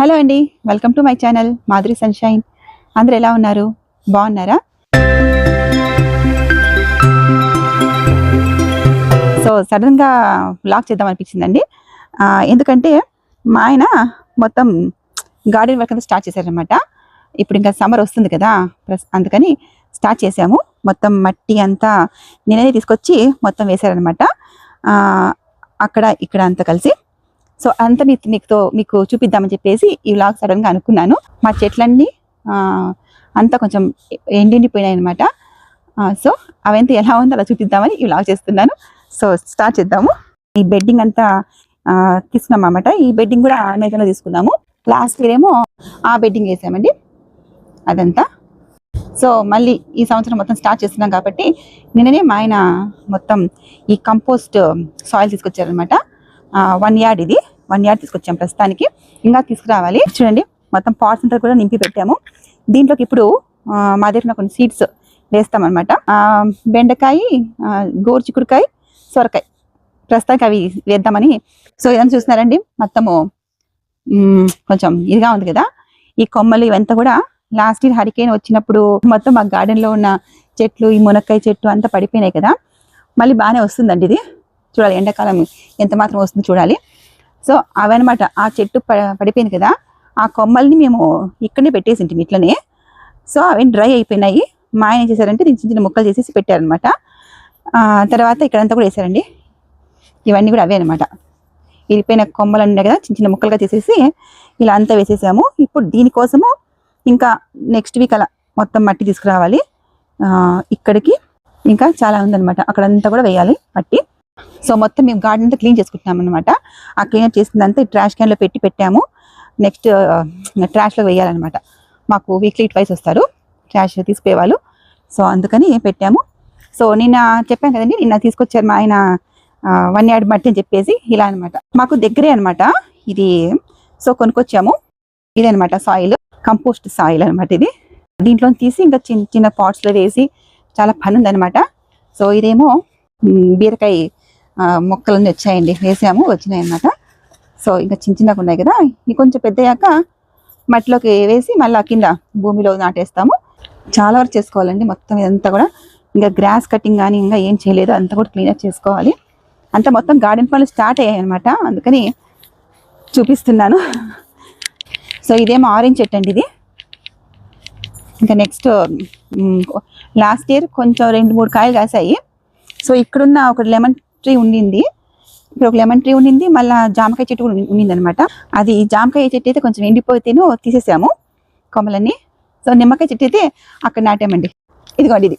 Hello అండి welcome to my channel Madhuri sunshine. అందరు ఎలా ఉన్నారు? బాగున్నారా? సో సడన్గా లాక్ చేద్దాం అనిపించిందండి. ఎందుకంటే మా ఆయన మొత్తం గార్డెన్ వర్క్ అంతా స్టార్ట్ చేశారనమాట ఇప్పుడు ఇంకా సమ్మర్ వస్తుంది కదా అందుకని స్టార్ట్ చేసాము మొత్తం మట్టి అంతా నేనే తీసుకొచ్చి మొత్తం వేశారనమాట అక్కడ ఇక్కడ అంతా కలిసి సో అంతా మీకు మీతో మీకు చూపిద్దామని చెప్పేసి ఈ వ్లాగ్ సడన్గా అనుకున్నాను. మా చెట్లన్నీ అంతా కొంచెం ఎండిపోయినాయి అనమాట సో అవంతా ఎలా ఉందో అలా చూపిద్దామని ఈ వ్లాగ్ చేస్తున్నాను. సో స్టార్ట్ చేద్దాము. ఈ బెడ్డింగ్ అంతా తీసుకున్నాం అనమాట ఈ బెడ్డింగ్ కూడా అమెజాన్లో తీసుకున్నాము. లాస్ట్ ఇయర్ ఏమో ఆ బెడ్డింగ్ వేసామండి. అదంతా. సో మళ్ళీ ఈ సంవత్సరం మొత్తం స్టార్ట్ చేస్తున్నాం కాబట్టి నిన్ననే మా ఆయన మొత్తం ఈ కంపోస్ట్ సాయిల్ తీసుకొచ్చారనమాట వన్ యార్డ్ ఇది. వన్ యార్డ్ తీసుకొచ్చాం ప్రస్తుతానికి. ఇంకా తీసుకురావాలి. చూడండి మొత్తం పాట్స్ అంతా కూడా నింపి పెట్టాము. దీంట్లోకి ఇప్పుడు మా దగ్గర కొన్ని సీడ్స్ వేస్తామన్నమాట. బెండకాయ గోరు గోరుచిక్కుడుకాయ సొరకాయ. ప్రస్తుతానికి అవి వేద్దామని. సో ఇదంతా చూస్తున్నారండి. మొత్తము కొంచెం ఇదిగా ఉంది కదా. ఈ కొమ్మలు ఇవంతా కూడా లాస్ట్ ఇయర్ హరికేన్ వచ్చినప్పుడు మొత్తం మా గార్డెన్లో ఉన్న చెట్లు ఈ మునక్కాయ చెట్టు అంతా పడిపోయినాయి కదా. మళ్ళీ బాగానే వస్తుందండి ఇది. చూడాలి ఎండాకాలం ఎంత మాత్రం వస్తుందో చూడాలి. సో అవన్నమాట ఆ చెట్టు ప- పడిపోయింది కదా ఆ కొమ్మల్ని మేము ఇక్కడనే పెట్టేసింటి ఇట్లనే. సో అవి డ్రై అయిపోయినాయి. మా ఆయన ఏం చేశారంటే చిన్న చిన్న ముక్కలు చేసేసి పెట్టారనమాట తర్వాత ఇక్కడంతా కూడా వేసారండి ఇవన్నీ కూడా అవే అనమాట ఇరిపోయిన కొమ్మలు ఉన్నాయి కదా చిన్న చిన్న ముక్కలుగా చేసేసి ఇలా అంతా వేసేసాము. ఇప్పుడు దీనికోసము ఇంకా నెక్స్ట్ వీక్ అలా మొత్తం మట్టి తీసుకురావాలి. ఇక్కడికి ఇంకా చాలా ఉందన్నమాట. అక్కడంతా కూడా వేయాలి మట్టి. సో మొత్తం మేము గార్డెన్ అంతా క్లీన్ చేసుకుంటున్నాం అనమాట ఆ క్లీనప్ చేసిందంతా ట్రాష్ క్యాన్లో పెట్టి పెట్టాము. నెక్స్ట్ ట్రాష్లో వేయాలన్నమాట. మాకు వీక్లీ ట్వైస్ వస్తారు. ట్రాష్ తీసుకుపోయేవాళ్ళు సో అందుకని పెట్టాము. సో నిన్న చెప్పాను కదండి నిన్న తీసుకొచ్చారు మా ఆయన వన్ యార్డ్ మట్టి అని చెప్పేసి ఇలా అనమాట మాకు దగ్గరే అనమాట ఇది సో కొనుక్కొచ్చాము. ఇదనమాట సాయిల్ కంపోస్ట్ సాయిల్ అన్నమాట ఇది. దీంట్లో తీసి ఇంకా చిన్న చిన్న పాట్స్లో వేసి చాలా పని ఉందనమాట సో ఇదేమో బీరకాయ మొక్కలన్నీ వచ్చాయండి. వేసాము వచ్చినాయి అన్నమాట. సో ఇంకా చిన్న చిన్నగా ఉన్నాయి కదా. ఇవి కొంచెం పెద్దయ్యాక మట్టిలోకి వేసి మళ్ళీ కింద భూమిలో నాటేస్తాము. చాలా వరకు చేసుకోవాలండి మొత్తం ఇదంతా కూడా. ఇంకా గ్రాస్ కటింగ్ కానీ ఇంకా ఏం చేయలేదు. అంతా కూడా క్లీనప్ చేసుకోవాలి. అంతా మొత్తం గార్డెన్ పనులు స్టార్ట్ అయ్యాయి అనమాట అందుకని చూపిస్తున్నాను. సో ఇదేమో ఆరెంజ్ చెట్టు అండి ఇది. ఇంకా నెక్స్ట్ లాస్ట్ ఇయర్ కొంచెం రెండు మూడు కాయలు కాసాయి. సో ఇక్కడున్న ఒక లెమన్ ట్రీ ఉండింది. ఇప్పుడు ఒక లెమన్ ట్రీ ఉండింది మళ్ళీ జామకాయ చెట్టు కూడా ఉండింది అనమాట అది జామకాయ చెట్టు అయితే కొంచెం ఎండిపోతేనో తీసేసాము కొమ్మలన్నీ. సో నిమ్మకాయ చెట్టు అయితే అక్కడ నాటామండి. ఇదిగోండి ఇది.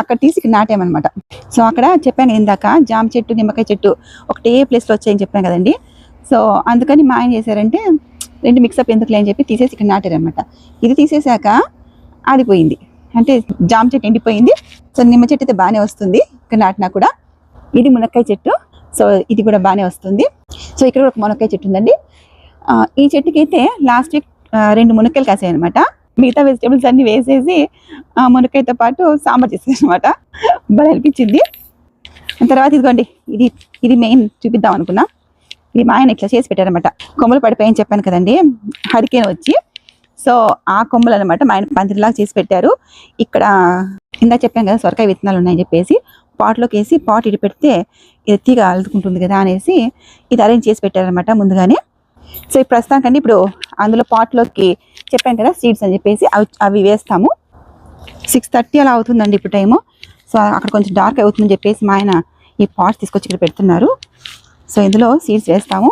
అక్కడ తీసి ఇక్కడ నాటామన్నమాట. సో అక్కడ చెప్పాను ఇందాక జామ చెట్టు నిమ్మకాయ చెట్టు ఒకటే ప్లేస్లో వచ్చాయని చెప్పాను కదండి. సో అందుకని మా ఆయన చేశారంటే రెండు మిక్సప్ ఎందుకులే అని చెప్పి తీసేసి ఇక్కడ నాటారనమాట ఇది తీసేశాక ఆడిపోయింది అంటే జామ చెట్టు ఎండిపోయింది. సో నిమ్మ చెట్టు అయితే బాగానే వస్తుంది ఇక్కడ నాటినా కూడా. ఇది మునక్కాయ చెట్టు. సో ఇది కూడా బాగానే వస్తుంది. సో ఇక్కడ ఒక మునక్కాయ చెట్టు ఉందండి. ఈ చెట్టుకి అయితే లాస్ట్ వీక్ రెండు మునక్కాయలు కాసాయి అనమాట మిగతా వెజిటేబుల్స్ అన్ని వేసేసి ఆ మునక్కాయతో పాటు సాంబార్ చేసాను అనమాట బాగా అనిపించింది. తర్వాత ఇదిగోండి ఇది ఇది మెయిన్ చూపిద్దాం అనుకున్నా. ఇది మా ఆయన ఇట్లా చేసి పెట్టారనమాట కొమ్మలు పడిపోయాయని చెప్పాను కదండి. హరికేన్ వచ్చి. సో ఆ కొమ్మలు అనమాట మా ఆయన పందిరిలాగా చేసి పెట్టారు. ఇక్కడ ఇందా చెప్పాను కదా సొరకాయ విత్తనాలు ఉన్నాయని చెప్పేసి. పాట్లోకి వేసి పాట్ ఇటు పెడితే ఇది తీగ అల్లుకుంటుంది కదా అనేసి ఇది అరేంజ్ చేసి పెట్టారనమాట ముందుగానే. సో ఈ ప్రస్తుతానికండి ఇప్పుడు అందులో పాట్లోకి చెప్పాను కదా సీడ్స్ అని చెప్పేసి అవి అవి వేస్తాము. సిక్స్ థర్టీ అలా అవుతుందండి ఇప్పుడు టైము సో అక్కడ కొంచెం డార్క్ అవుతుందని చెప్పేసి మా ఆయన ఈ పాట్స్ తీసుకొచ్చి ఇక్కడ పెడుతున్నారు. సో ఇందులో సీడ్స్ వేస్తాము.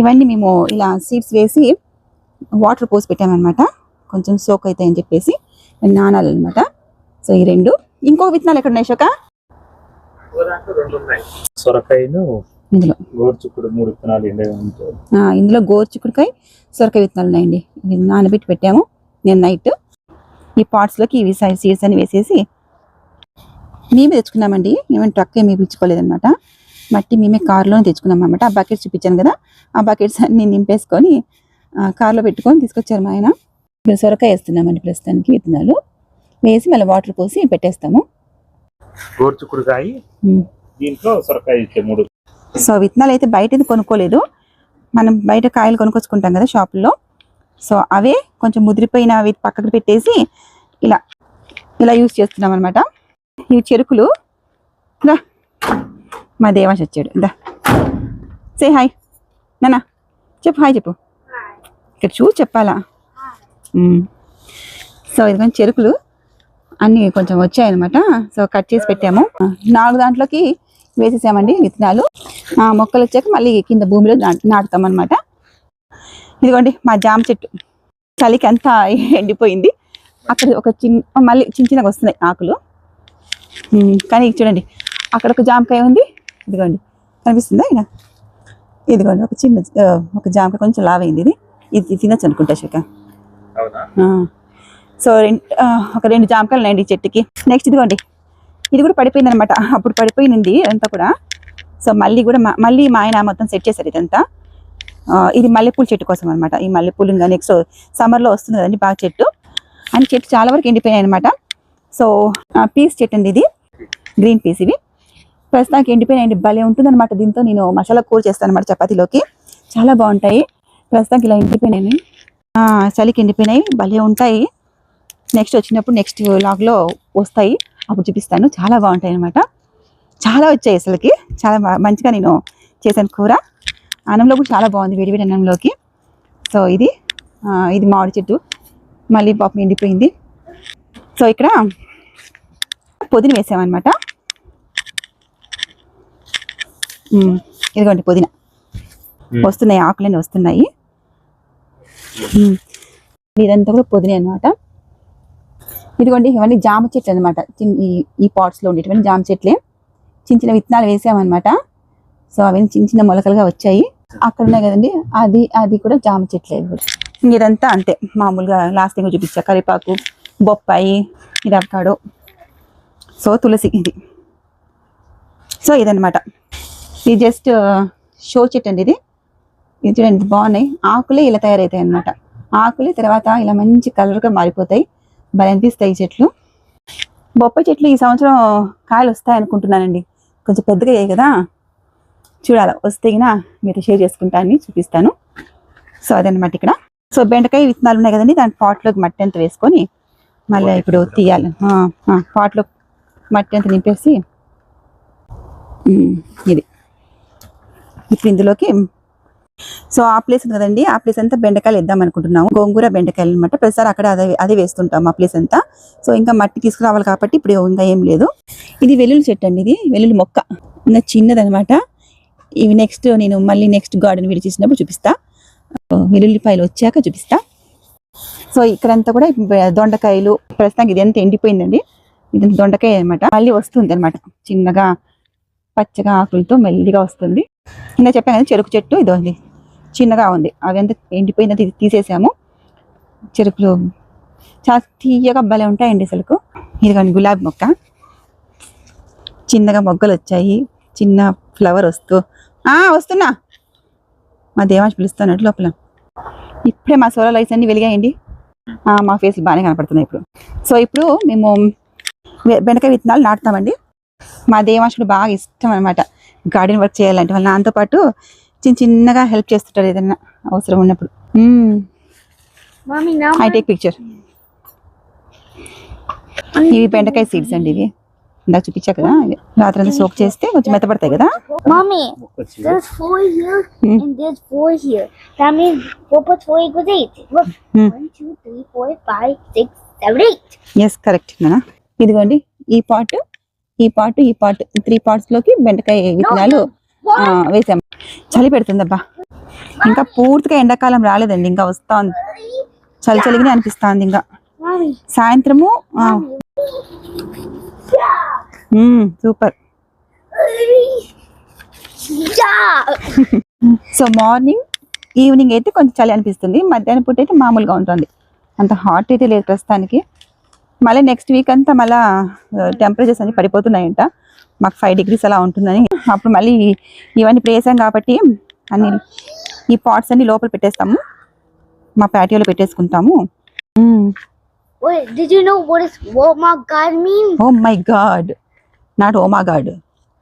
ఇవన్నీ మేము ఇలా సీడ్స్ వేసి వాటర్ పోసి పెట్టామన్నమాట. కొంచెం సోక్ అవుతాయని చెప్పేసి నానాలన్నమాట సో ఈ రెండు. ఇంకో విత్తనాలు ఎక్కడ ఉన్నాయి సొరకాయను ఇందులో. గోరుచుక్కుడు మూడు విత్తనాలు ఇందులో గోరుచిక్కుడుకాయ సొరకాయ విత్తనాలు ఉన్నాయండి. ఇవి నానబెట్టి పెట్టాము నేను నైట్. ఈ పాట్స్లోకి ఇవి సీడ్స్ అని వేసేసి మేమే తెచ్చుకున్నామండి మేమే ట్రక్ ఏమి పిలుచుకోలేదన్నమాట. మట్టి మేమే కార్లోనే తెచ్చుకున్నాం అనమాట ఆ బకెట్స్ చూపించాను కదా. ఆ బకెట్స్ అన్ని నింపేసుకొని కార్లో పెట్టుకొని తీసుకొచ్చారు మా ఆయన. ఇప్పుడు సొరకాయ వేస్తున్నామండి ప్రస్తుతానికి విత్తనాలు. వేసి మళ్ళీ వాటర్ పోసి పెట్టేస్తాము. దీంట్లో సొరకాయ మూడు. సో విత్తనాలు అయితే బయట కొనుక్కోలేదు. మనం బయట కాయలు కొనుక్కొచ్చుకుంటాం కదా షాపుల్లో. సో అవే కొంచెం ముదిరిపోయినవి పక్కకు పెట్టేసి ఇలా ఇలా యూస్ చేస్తున్నాం అనమాట ఇవి చెరుకులు దా మా దేవాష్ వచ్చాడు. దా. సే హాయ్ నానా చెప్పు హాయ్ చెప్పు. ఇక్కడ చూ చెప్పాలా. సో ఇదిగోండి చెరుకులు. అన్నీ కొంచెం వచ్చాయన్నమాట. సో కట్ చేసి పెట్టాము. నాలుగు దాంట్లోకి వేసేసామండి విత్తనాలు. ఆ మొక్కలు వచ్చాక మళ్ళీ కింద భూమిలో నాటుతాం అనమాట ఇదిగోండి మా జామ చెట్టు. చలికి అంతా ఎండిపోయింది. అక్కడ ఒక చిన్న మళ్ళీ చిన్న చిన్నగా వస్తున్నాయి ఆకులు. కానీ చూడండి అక్కడ ఒక జామకాయ ఉంది. ఇదిగోండి కనిపిస్తుందా ఇక ఇదిగోండి ఒక చిన్న ఒక జామకాయ కొంచెం లావైంది ఇది. ఇది తినచ్చు అనుకుంటా శిఖ అవునా? సో ఒక రెండు జామకాయలు ఉన్నాయండి ఈ చెట్టుకి. నెక్స్ట్ ఇదిగోండి. ఇది కూడా పడిపోయింది అనమాట అప్పుడు పడిపోయింది అంతా కూడా. సో మళ్ళీ కూడా మళ్ళీ మా ఆయన మొత్తం సెట్ చేశారు ఇదంతా. ఇది మల్లెపూల చెట్టు కోసం అనమాట. ఈ మల్లెపూలు ఇంకా నెక్స్ట్ సమ్మర్లో వస్తుంది కదండి బాగా చెట్టు. అని చెట్టు చాలా వరకు ఎండిపోయాయి అనమాట. సో పీస్ చెట్టు అండి ఇది. గ్రీన్ పీస్ ఇవి. ప్రస్తుతానికి ఎండిపోయినాయండి. భలే ఉంటుంది అనమాట దీంతో నేను మసాలా కూర చేస్తాను అనమాట చపాతీలోకి. చాలా బాగుంటాయి. ప్రస్తుతానికి ఇలా ఎండిపోయినాయి. ఆ, చలికి ఎండిపోయినాయి. భలే ఉంటాయి. నెక్స్ట్ వచ్చినప్పుడు నెక్స్ట్ లాగ్లో వస్తాయి. అప్పుడు చూపిస్తాను. చాలా బాగుంటాయి అనమాట చాలా వచ్చాయి అసలుకి. చాలా మంచిగా నేను చేశాను కూర. అన్నంలో కూడా చాలా బాగుంది వేడివేడి అన్నంలోకి. సో ఇది ఇది మామిడి చెట్టు. మళ్ళీ పాపం ఎండిపోయింది. సో ఇక్కడ పుదీన వేసామన్నమాట. ఇదిగోండి పుదీన. వస్తున్నాయి ఆకులన్నీ వస్తున్నాయి. ఇదంతా కూడా పుదీన అన్నమాట. ఇదిగోండి ఇవన్నీ జామ చెట్లు అనమాట ఈ ఈ లో ఉండేటువంటి జామ చెట్లే. చిన్న చిన్న విత్తనాలు వేసామన్నమాట. సో అవన్నీ చిన్న చిన్న మొలకలుగా వచ్చాయి. అక్కడ ఉన్నాయి కదండి అది అది కూడా జామ చెట్లే. ఇదంతా అంతే. మామూలుగా లాస్ట్ టైం చూపించా. కరివేపాకు బొప్పాయి ఇది అవకాడో. సో తులసి ఇది. సో ఇదన్నమాట. ఇది జస్ట్ షో చెట్టు అండి ఇది. ఇది చూడండి బాగున్నాయి. ఆకులే ఇలా తయారవుతాయి అన్నమాట ఆకులే తర్వాత ఇలా మంచి కలర్గా మారిపోతాయి. భలే అనిపిస్తాయి ఈ చెట్లు. బొప్పాయి చెట్లు ఈ సంవత్సరం కాయలు వస్తాయి అనుకుంటున్నానండి. కొంచెం పెద్దగా అయ్యాయి కదా. చూడాలి వస్తే గినా మీతో షేర్ చేసుకుంటానని చూపిస్తాను. సో అదనమాట ఇక్కడ. సో బెండకాయ విత్తనాలు ఉన్నాయి కదండి దాని పాట్లోకి మట్టి అంత వేసుకొని మళ్ళీ ఇప్పుడు తీయాలి. పాట్లో మట్టి అంత నింపేసి ఇది. ఇప్పుడు ఇందులోకి సో ఆ ప్లేస్ ఉంది కదండి ఆ ప్లేస్ అంతా బెండకాయలు వేద్దాం అనుకుంటున్నాము. గోంగూర బెండకాయలు అనమాట ప్రతిసారి అక్కడ అదే అదే వేస్తుంటాం ఆ ప్లేస్ అంతా. సో ఇంకా మట్టి తీసుకురావాలి కాబట్టి ఇప్పుడు ఇంకా ఏం లేదు. ఇది వెల్లుల్లి చెట్టు అండి ఇది వెల్లుల్లి మొక్క. ఇంకా చిన్నదనమాట ఇవి నెక్స్ట్ నేను మళ్ళీ నెక్స్ట్ గార్డెన్ విడిచేసినప్పుడు చేసినప్పుడు చూపిస్తా. వెల్లుల్లిపాయలు వచ్చాక చూపిస్తా. సో ఇక్కడంతా కూడా దొండకాయలు. ప్రస్తుతానికి ఇది ఎంత ఎండిపోయిందండి. ఇది దొండకాయ అనమాట మళ్ళీ వస్తుంది అనమాట చిన్నగా పచ్చగా ఆకులతో మెల్లిగా వస్తుంది. ఇంకా చెప్పాను కదా చెరుకు చెట్టు ఇదో ఉంది చిన్నగా ఉంది. అవి ఎంత ఎండిపోయిందో తీసేసాము. చెరుకులు చాలా తీయగా భలే ఉంటాయండి అసలుకు. ఇదిగోండి గులాబీ మొక్క. చిన్నగా మొగ్గలు వచ్చాయి. చిన్న ఫ్లవర్ వస్తూ. ఆ వస్తున్నా. మా దేవాంశ్ పిలుస్తున్నట్టు లోపల. ఇప్పుడే మా సోలార్ లైట్స్ అన్ని వెలిగాయండి. మా ఫేస్ బాగానే కనపడుతున్నాయి ఇప్పుడు. సో ఇప్పుడు మేము బెండకాయ విత్తనాలు నాటుతామండి. మా దేవాంశుడు బాగా ఇష్టం అనమాట గార్డెన్ వర్క్ చేయాలంటే వాళ్ళ నాన్నతో పాటు చిన్న చిన్నగా హెల్ప్ చేస్తుంటారు ఏదైనా అవసరం ఉన్నప్పుడు ఐ టేక్ పిక్చర్ ఇవి బెండకాయ సీడ్స్ అండి ఇవి ఇందాక చూపించా కదా రాత్రి అంతా సోక్ చేస్తే కొంచెం మెత్తపడతాయి కదా మొక్కొచ్చి there's four here Hmm. and there's four here. That means four plus four equals eight. Look, Hmm. one, two, three, four, five, six, seven, eight. Yes correct నానా ఇదిగోండి ఈ పాట్ ఈ పాట్ ఈ పాట్ త్రీ పార్ట్స్లోకి బెండకాయ విత్తనాలు వేసాం. చలి పెడుతుందబ్బా. ఇంకా పూర్తిగా ఎండాకాలం రాలేదండి ఇంకా వస్తా ఉంది చలి చలిగానే అనిపిస్తుంది ఇంకా. సాయంత్రము సూపర్. సో మార్నింగ్ ఈవినింగ్ అయితే కొంచెం చలి అనిపిస్తుంది మధ్యాహ్నం పూట అయితే మామూలుగా ఉంటుంది. అంత హాట్ అయితే లేదు ప్రస్తుతానికి. మళ్ళీ నెక్స్ట్ వీక్ అంతా మళ్ళా టెంపరేచర్స్ అన్ని పడిపోతున్నాయంట. మాకు ఫైవ్ డిగ్రీస్ అలా ఉంటుందని. అప్పుడు మళ్ళీ ఇవన్నీ వేసాం కాబట్టి అన్ని ఈ పాట్స్ అన్ని లోపల పెట్టేస్తాము. మా ప్యాటియోలో పెట్టేసుకుంటాము. Wait, did you know what is what my God. Means? Oh my God not oh మా God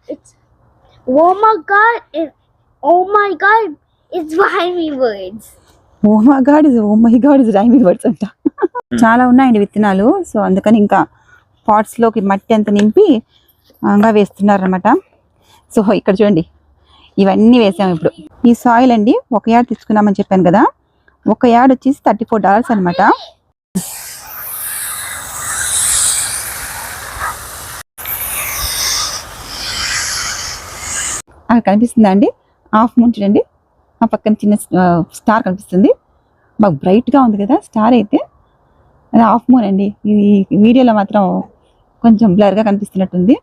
It's oh my God is oh my God. It's behind me words. Oh my God is oh my God is rhyming words అంట. Hmm. చాలా ఉన్నాయండి విత్తనాలు. So అందుకని ఇంకా పాట్స్లోకి లోకి మట్టి అంత నింపి ఇంకా వేస్తున్నారు అనమాట సో ఇక్కడ చూడండి. ఇవన్నీ వేసాము ఇప్పుడు. ఈ సాయిల్ అండి ఒక యాడ్ తెచ్చుకున్నామని చెప్పాను కదా. ఒక యాడ్ వచ్చేసి థర్టీ ఫోర్ డాలర్స్ అనమాట అక్కడ కనిపిస్తుందా అండి? హాఫ్ మూన్ చూడండి. ఆ పక్కన చిన్న స్టార్ కనిపిస్తుంది. బాగా బ్రైట్గా ఉంది కదా స్టార్ అయితే. అది హాఫ్ మూన్ అండి. ఇది వీడియోలో మాత్రం కొంచెం బ్లర్గా కనిపిస్తున్నట్టుంది.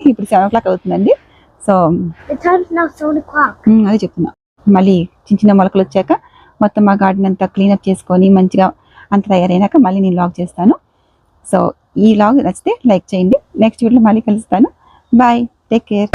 ఇప్పుడు సెవెన్ ఓ క్లాక్ అవుతుందండి సో అదే చెప్తున్నా. మళ్ళీ చిన్న చిన్న మొలకలు వచ్చాక మొత్తం మా గార్డెన్ అంతా క్లీనప్ చేసుకొని మంచిగా అంత తయారైనాక మళ్ళీ నేను లాగ్ చేస్తాను. సో ఈ లాగ్ నచ్చితే లైక్ చేయండి. నెక్స్ట్ వీడియోలో మళ్ళీ కలుస్తాను. Bye take care